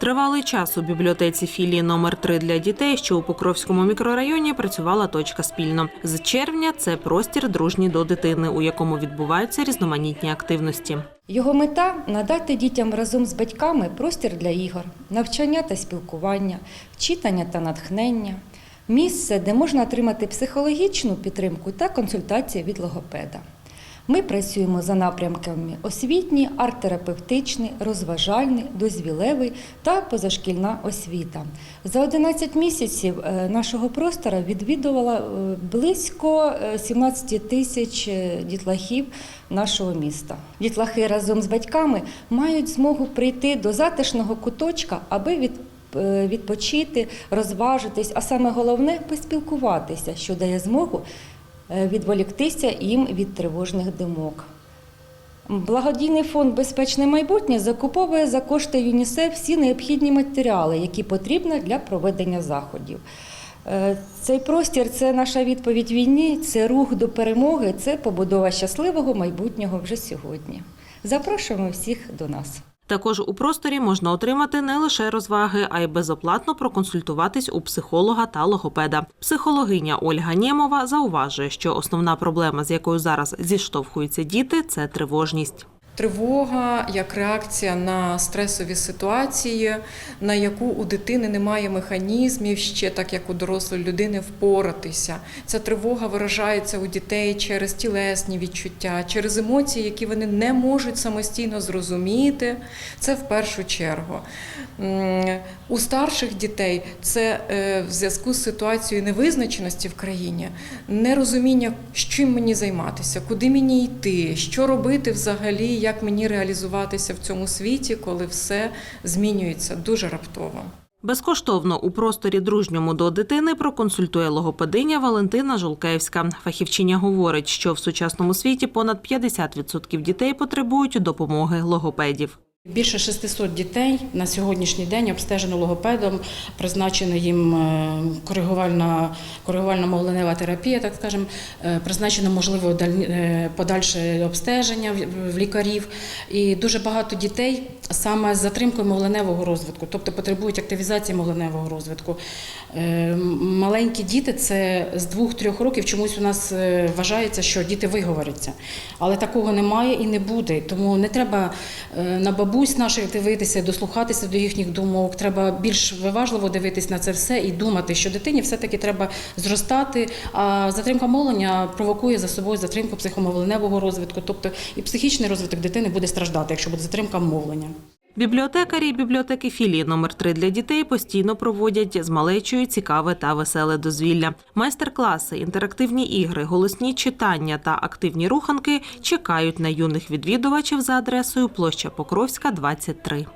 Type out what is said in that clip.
Тривалий час у бібліотеці філії номер 3 для дітей, що у Покровському мікрорайоні працювала точка спільно. З червня це простір дружній до дитини, у якому відбуваються різноманітні активності. Його мета надати дітям разом з батьками простір для ігор, навчання та спілкування, читання та натхнення, місце, де можна отримати психологічну підтримку та консультації від логопеда. Ми працюємо за напрямками освітній, арт-терапевтичний, розважальний, дозвілевий та позашкільна освіта. За 11 місяців е, нашого простора відвідувала е, близько е, 17 тисяч е, дітлахів нашого міста. Дітлахи разом з батьками мають змогу прийти до затишного куточка, аби від Відпочити, розважитись, а саме головне поспілкуватися, що дає змогу відволіктися їм від тривожних думок. Благодійний фонд Безпечне майбутнє закуповує за кошти ЮНІСЕФ всі необхідні матеріали, які потрібні для проведення заходів. Е, Цей простір це наша відповідь війні, це рух до перемоги, це побудова щасливого майбутнього вже сьогодні. Запрошуємо всіх до нас. Також у просторі можна отримати не лише розваги, а й безоплатно проконсультуватись у психолога та логопеда. Психологиня Ольга Нємова зауважує, що основна проблема, з якою зараз зіштовхуються діти, це тривожність. Тривога як реакція на стресові ситуації, на яку у дитини немає механізмів ще, так як у дорослої людини, впоратися. Ця тривога виражається у дітей через тілесні відчуття, через емоції, які вони не можуть самостійно зрозуміти. Це в першу чергу. У старших дітей це е, в зв'язку з ситуацією невизначеності в країні, нерозуміння, з чим мені займатися, куди мені йти, що робити взагалі, як мені реалізуватися в цьому світі, коли все змінюється дуже раптово. Безкоштовно у просторі дружньому до дитини проконсультує логопединя Валентина Жулкевська. Фахівчиня говорить, що в сучасному світі понад 50% дітей потребують допомоги логопедів. Більше 600 дітей на сьогоднішній день обстежено логопедом, призначена їм е, коригувальна, коригувальна мовленева терапія, так скажемо, е, призначено можливо е, подальше обстеження в- лікарів. І дуже багато дітей саме з затримкою мовленевого розвитку, тобто потребують активізації мовленевого розвитку. Е, Маленькі діти це з 2-3 років чомусь у нас е, вважається, що діти виговоряться. Але такого немає і не буде. Тому не треба е, на бабусь наших дивитися, дослухатися до їхніх думок. Треба більш виважливо дивитись на це все і думати, що дитині все-таки треба зростати. А затримка мовлення провокує за собою затримку психомовленевого розвитку. Тобто і психічний розвиток дитини буде страждати, якщо буде затримка мовлення. Бібліотекарі бібліотеки філії номер 3 для дітей постійно проводять з малечою цікаве та веселе дозвілля. Майстер-класи, інтерактивні ігри, голосні читання та активні руханки чекають на юних відвідувачів за адресою площа Покровська, 23.